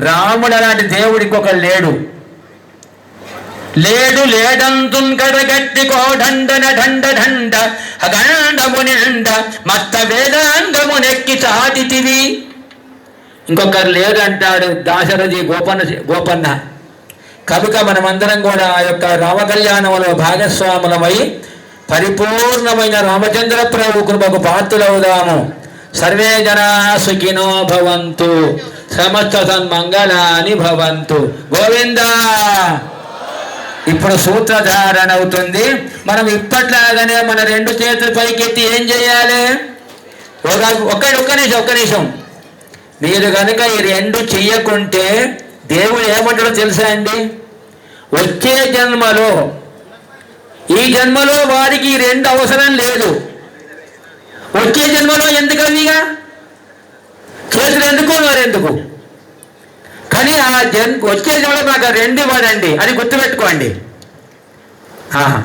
రాముడు అలాంటి దేవుడు ఇంకొకడు లేడు. లేడు లేడంతున్ కడగట్టి కోడండన ఢండ ఢండ అగండము నిండ మత్త వేదాంగమునెక్కి చాటితివి. ఇంకొకరు లేడు అంటాడు దాశరథి గోపన్న గోపన్న. కనుక మనమందరం కూడా ఆ యొక్క రామకళ్యాణంలో భాగస్వాములమై పరిపూర్ణమైన రామచంద్ర ప్రభు కృపకు పాత్రులవుదాము. సర్వే జనా సుఖినో భవంతు. సమస్త సన్మంగళాని భవంతు. గోవిందా! ఇప్పుడు సూత్రధారణ అవుతుంది మనం ఇప్పట్లాగానే మన రెండు చేతులు పైకెత్తి ఏం చేయాలి? ఒక ఒక్క నిమిషం ఒక్క నిమిషం. మీరు కనుక ఈ రెండు చెయ్యకుంటే దేవుడు ఏమంటాడో తెలుసా అండి? వచ్చే జన్మలో ఈ జన్మలో వారికి ఈ రెండు అవసరం లేదు. వచ్చే జన్మలో ఎందుకవిగా అవిగా ఎందుకు ఎందుకు కానీ ఆ జన్ వచ్చే జన్మలో నాకు రెండు ఇవ్వడండి అది గుర్తుపెట్టుకోండి. ఆహా.